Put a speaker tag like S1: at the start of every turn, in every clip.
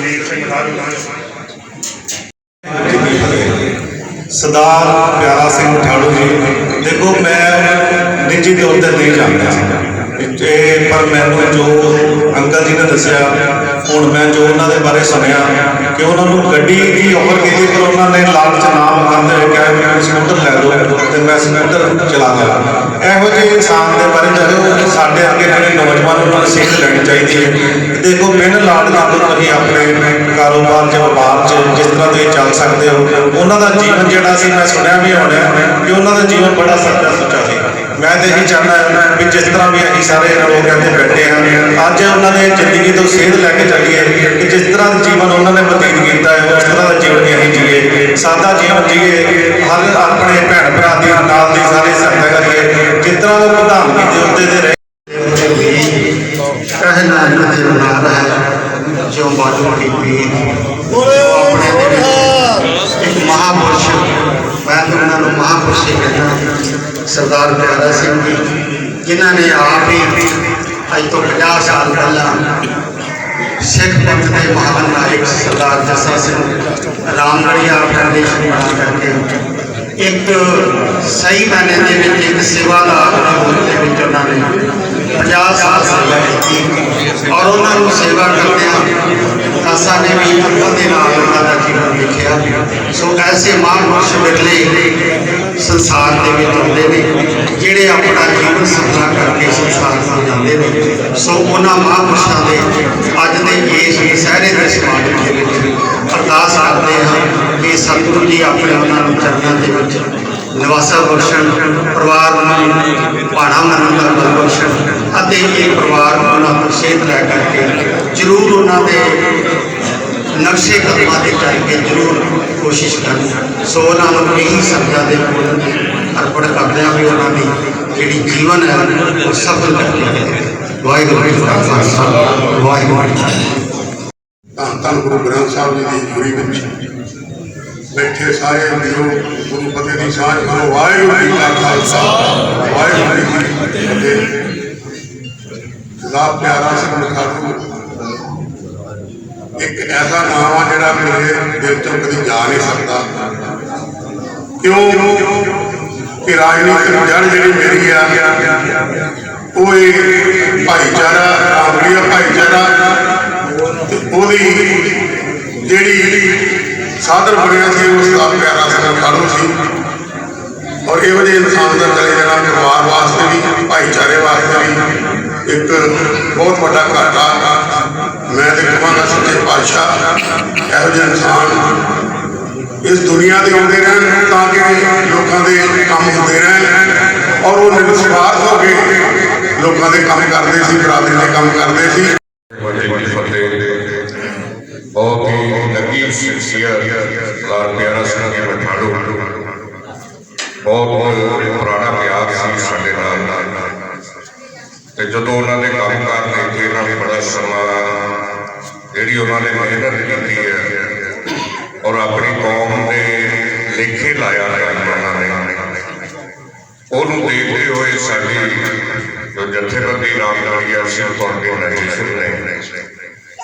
S1: ਨੂੰ ਸਿੰਘ ਮਠਾਰੂ
S2: ਸਰਦਾਰ ਪਿਆਰਾ ਸਿੰਘ ਠਾੜੂ ਜੀ, ਦੇਖੋ ਮੈਂ ਨਿੱਜੀ ਤੌਰ ਤੇ ਨਹੀਂ ਜਾਣਦਾ ਤੇ ਪਰ ਮੈਨੂੰ ਜੋ ਅੰਕਲ ਜੀ ਨੇ ਦੱਸਿਆ, ਹੁਣ ਮੈਂ ਜੋ ਉਹਨਾਂ ਦੇ ਬਾਰੇ ਸੁਣਿਆ ਕਿ ਉਹਨਾਂ ਨੂੰ ਗੱਡੀ ਦੀ ਆਫਰ ਕੀਤੀ ਪਰ ਉਹਨਾਂ ਨੇ ਲਾਲਚ ਨਾ ਮੰਗਦੇ ਹੋਏ ਕਿਹਾ ਮੈਨੂੰ ਸਕੂਟਰ ਲੈ ਦਿਓ ਤੇ ਮੈਂ ਸਕੂਟਰ ਚਲਾ ਲਿਆ। ਇਹੋ ਜਿਹੇ ਇਨਸਾਨ ਦੇ ਬਾਰੇ ਜਦੋਂ ਸਾਡੇ ਅੱਗੇ ਜਿਹੜੇ ਨੌਜਵਾਨ ਉਹਨਾਂ ਨੂੰ ਸਿੱਖ ਲੈਣੀ ਚਾਹੀਦੀ ਹੈ। ਦੇਖੋ ਝਾੜ ਕਰ ਦੋ ਤੁਸੀਂ ਆਪਣੇ ਕਾਰੋਬਾਰ ਜਾਂ ਵਪਾਰ 'ਚ ਜਿਸ ਤਰ੍ਹਾਂ ਤੁਸੀਂ ਚੱਲ ਸਕਦੇ ਹੋ, ਉਹਨਾਂ ਦਾ ਜੀਵਨ ਜਿਹੜਾ ਸੀ ਮੈਂ ਸੁਣਿਆ ਵੀ ਹੋਣਾ ਕਿ ਉਹਨਾਂ ਦਾ ਜੀਵਨ ਬੜਾ ਸੱਚਾ ਸੁੱਚਾ ਸੀ। ਮੈਂ ਤਾਂ ਇਹੀ ਚਾਹਨਾ ਵੀ ਜਿਸ ਤਰ੍ਹਾਂ ਵੀ ਅਸੀਂ ਸਾਰੇ ਲੋਕਾਂ ਦੇ ਬੈਠੇ ਹਾਂ, ਅੱਜ ਉਹਨਾਂ ਨੇ ਜ਼ਿੰਦਗੀ ਤੋਂ ਸੇਧ ਲੈ ਕੇ ਚੱਲੀ ਹੈ ਕਿ ਜਿਸ ਤਰ੍ਹਾਂ ਦਾ ਜੀਵਨ ਉਹਨਾਂ ਨੇ ਬਤੀਤ ਕੀਤਾ ਹੈ, ਉਸ ਤਰ੍ਹਾਂ ਦਾ ਜੀਵਨ ਅਸੀਂ ਜੀਏ। ਸਾਦਾ ਜੀਵਨ ਜੀਏ, ਹਰ ਆਪਣੇ ਭੈਣ ਭਰਾ ਦੇ, ਨਾਲ ਦੀ ਸਾਰੇ ਸੰਗਤ ਕਰੀਏ ਜਿਸ ਤਰ੍ਹਾਂ ਉਹ ਪ੍ਰਧਾਨ ਕੀਤੇ ਉੱਤੇ ਦੇ ਰਹੇ।
S3: ਕਹਿਣਾ ਨਾ جو باجوڑی پیر اپنے مہاپرش میں تو انہوں مہاپرش ہی کہنا۔ سردار پیارا سنگھ جی جنہوں نے آپ ہی اج تو پناہ سال پہلے سکھ پنتھ کے مہان نائک سردار جسا سنگھ رام گڑیا فاؤنڈیشن بنا کر کے۔ ایک صحیح معنی کے سیوا سیوادار کے روپ دے انہوں نے 50-60 ਸੇਵਾ ਕੀਤੀ ਔਰ ਉਹਨਾਂ ਨੂੰ ਸੇਵਾ ਕਰਦਿਆਂ ਆਸਾ ਨੇ ਵੀ ਉਹਨਾਂ ਦੇ ਨਾਲ ਉਹਨਾਂ ਦਾ ਜੀਵਨ ਦੇਖਿਆ। ਸੋ ਐਸੇ ਮਹਾਂਪੁਰਸ਼ ਵਿਰਲੇ ਸੰਸਾਰ ਦੇ ਵਿੱਚ ਹੁੰਦੇ ਨੇ, ਜਿਹੜੇ ਆਪਣਾ ਜੀਵਨ ਸਫਲਾ ਕਰਕੇ ਸੰਸਾਰ ਤੋਂ ਜਾਂਦੇ ਨੇ। ਸੋ ਉਹਨਾਂ ਮਹਾਂਪੁਰਸ਼ਾਂ ਦੇ ਅੱਜ ਦੇ ਇਸ ਸਹਿਰੇ ਦੇ ਸਮਾਜ ਦੇ ਵਿੱਚ ਅਰਦਾਸ ਕਰਦੇ ਹਾਂ ਕਿ ਸਤਿਗੁਰੂ ਜੀ ਆਪਣੇ ਉਹਨਾਂ ਨੂੰ ਚਰਨਾਂ ਦੇ ਵਿੱਚ ਨਿਵਾਸਾ ਬਖਸ਼ਣ ਪਰਿਵਾਰ ਨੂੰ ਭਾਣਾ ਮੰਨਣ ਦਾ ਬਲ ਬਖਸ਼ਣ ਅਤੇ ਇਹ ਪਰਿਵਾਰ ਨੂੰ ਉਹਨਾਂ ਤੋਂ ਸੇਧ ਲੈ ਕਰਕੇ ਜ਼ਰੂਰ ਉਹਨਾਂ ਦੇ ਨਕਸ਼ੇ ਕਦਮਾਂ ਤੇ ਚੱਲ ਜ਼ਰੂਰ ਕੋਸ਼ਿਸ਼ ਕਰਨ। ਸੋ ਉਹਨਾਂ ਨੂੰ ਇਹੀ ਸਮਝਾ ਦੇ ਕੋਲ ਅਰਪਣ ਕਰਦੇ ਹਾਂ ਵੀ ਉਹਨਾਂ ਦੀ ਜਿਹੜੀ ਜੀਵਨ ਹੈ, ਉਹ ਸਫਲ ਕਰਕੇ ਵਾਹਿਗੁਰੂ ਜੀ ਕਾ ਖਾਲਸਾ, ਵਾਹਿਗੁਰੂ ਜੀ ਕੀ ਫਤਿਹ।
S4: ਧੰਨ ਧੰਨ ਗੁਰੂ ਗ੍ਰੰਥ ਸਾਹਿਬ ਜੀ ਦੀ ਹਜ਼ੂਰੀ ਵਿੱਚ بیٹھے سارے بندیوں گرو پتہ دی صاحب کو واحد جی کا خالصہ واحد جی کی فتح جناب پیارا سنگھ خاتون ایک ایسا نام ہے جڑا میرے دل چوں کبھی جا نہیں سکتا کیوں کہ راجنیتک جڑ جڑی میری آ وہ بھائی چارہ رامڑیا بھائی چارہ وہی جڑی صادر بنیا اس کا پیارا سر کالو سی اور یہ وجہ انسان کا چلے جانا پریوار واسطے بھی، بھائی چارے واسطے بھی۔ ایک بہت بڑا گھاٹا میں تو سچے بادشاہ۔ یہو جہ انسان اس دنیا دے آتے رہن تاکہ لوگوں دے کام ہوتے رہن۔ اور وہ نسوار ہو کے لوگوں دے کام کرتے سی،
S5: برادری دے کام کرتے سی۔ ਹੀ ਨਕੀਬ ਸ਼ਖਸੀਅਤ ਲਾਲ ਪਿਆਰਾ ਸਿੰਘ ਜੀ ਮਠਾੜੂ ਬਹੁਤ ਪੁਰਾਣਾ ਪਿਆਰ ਸੀ ਸਾਡੇ ਨਾਲ ਤੇ ਜਦੋਂ ਉਹਨਾਂ ਨੇ ਕੰਮ ਕਰਨ ਇੱਥੇ ਇਹਨਾਂ ਨੇ ਬੜਾ ਸਮਾਂ ਜਿਹੜੀ ਉਹਨਾਂ ਨੇ ਮਿਹਨਤ ਕੀਤੀ ਹੈ ਔਰ ਆਪਣੀ ਕੌਮ ਦੇ ਲੇਖੇ ਲਾਇਆ ਹੈ ਉਹਨਾਂ ਨੇ ਉਹਨੂੰ ਦੇਖਦੇ ਹੋਏ ਸਾਡੀ ਜੋ ਜਥੇਬੰਦੀ ਰਾਮਗੜੀਆ ਸਿੰਘ ਆਰਗੇਨਾਈਜੇਸ਼ਨ ਨੇ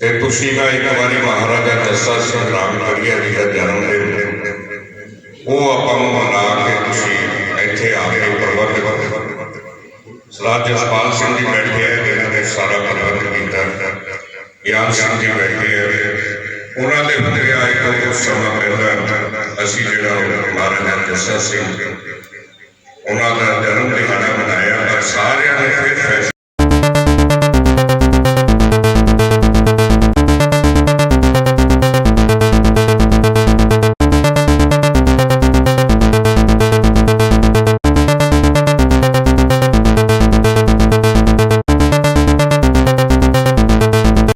S5: ਤੇ ਤੁਸੀਂ ਨਾ ਇੱਕ ਵਾਰੀ ਮਹਾਰਾਜਾ ਜੱਸਾ ਸਿੰਘ ਰਾਮ ਰਾਮਗੜੀਆ ਜੀ ਦਾ ਜਨਮ ਦਿਨ ਉਹ ਆਪਾਂ ਨੂੰ ਮਨਾ ਕੇ ਤੁਸੀਂ ਇੱਥੇ ਆ ਕੇ ਪ੍ਰਬੰਧ ਕਰੋ। ਸਰਦਾਰ ਜਸਪਾਲ ਸਿੰਘ ਜੀ ਬੈਠੇ ਹੈ ਜਿਹਨਾਂ ਨੇ ਸਾਰਾ ਪ੍ਰਬੰਧ ਕੀਤਾ। ਗਿਆਨ ਸਿੰਘ ਜੀ ਬੈਠੇ ਹੈ ਉਹਨਾਂ ਦੇ ਬਦਲੇ ਆਏ ਇੱਕ ਕੁਝ ਸਮਾਂ ਪਹਿਲਾਂ ਅਸੀਂ ਜਿਹੜਾ ਮਹਾਰਾਜਾ ਜੱਸਾ ਸਿੰਘ